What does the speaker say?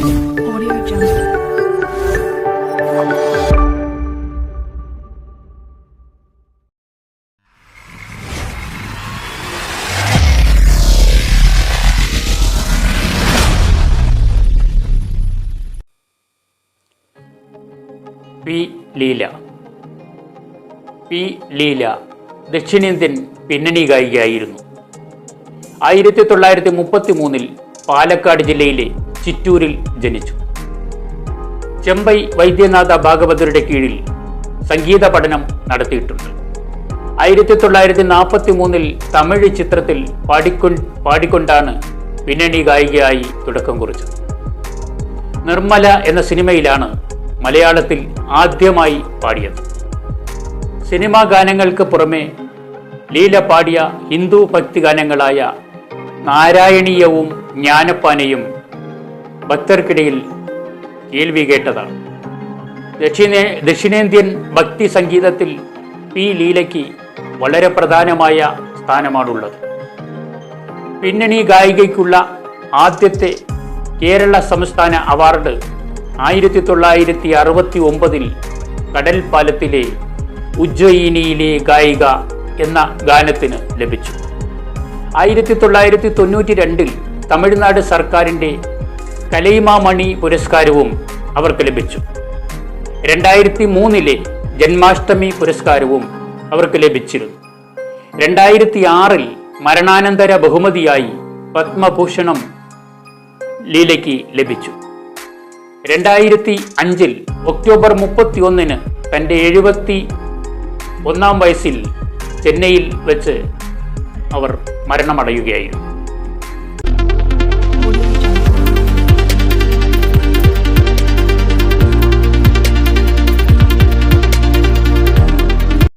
P Leela. P Leela ദക്ഷിണേന്ത്യൻ പിന്നണി ഗായികയായിരുന്നു. ആയിരത്തി തൊള്ളായിരത്തി മുപ്പത്തി മൂന്നിൽ പാലക്കാട് ജില്ലയിലെ ചിറ്റൂരിൽ ജനിച്ചു. ചെമ്പൈ വൈദ്യനാഥ ഭാഗവതരുടെ കീഴിൽ സംഗീത പഠനം നടത്തിയിട്ടുണ്ട്. ആയിരത്തി തൊള്ളായിരത്തി നാൽപ്പത്തി മൂന്നിൽ തമിഴ് ചിത്രത്തിൽ പാടിക്കൊ പാടിക്കൊണ്ടാണ് പിന്നണി ഗായികയായി തുടക്കം കുറിച്ചത്. നിർമ്മല എന്ന സിനിമയിലാണ് മലയാളത്തിൽ ആദ്യമായി പാടിയത്. സിനിമാ ഗാനങ്ങൾക്ക് പുറമെ ലീല പാടിയ ഹിന്ദു ഭക്തി ഗാനങ്ങളായ നാരായണീയവും ജ്ഞാനപ്പാനയും ഭക്തർക്കിടയിൽ കേൾവി കേട്ടതാണ്. ദക്ഷിണേ ദക്ഷിണേന്ത്യൻ ഭക്തി സംഗീതത്തിൽ പി ലീലയ്ക്ക് വളരെ പ്രധാനമായ സ്ഥാനമാണുള്ളത്. പിന്നണി ഗായികയ്ക്കുള്ള ആദ്യത്തെ കേരള സംസ്ഥാന അവാർഡ് ആയിരത്തി തൊള്ളായിരത്തി അറുപത്തി ഒമ്പതിൽ കടൽ പാലത്തിലെ ഉജ്ജയിനിയിലെ ഗായിക എന്ന ഗാനത്തിന് ലഭിച്ചു. ആയിരത്തി തൊള്ളായിരത്തി തൊണ്ണൂറ്റി രണ്ടിൽ തമിഴ്നാട് സർക്കാരിന്റെ കലൈമാമണി പുരസ്കാരവും അവർക്ക് ലഭിച്ചു. രണ്ടായിരത്തി മൂന്നിലെ ജന്മാഷ്ടമി പുരസ്കാരവും അവർക്ക് ലഭിച്ചിരുന്നു. രണ്ടായിരത്തി ആറിൽ മരണാനന്തര ബഹുമതിയായി പത്മഭൂഷണം ലീലയ്ക്ക് ലഭിച്ചു. രണ്ടായിരത്തി അഞ്ചിൽ ഒക്ടോബർ മുപ്പത്തി ഒന്നിന് തന്റെ എഴുപത്തി ഒന്നാം വയസ്സിൽ ചെന്നൈയിൽ വെച്ച് അവർ മരണമടയുകയായിരുന്നു.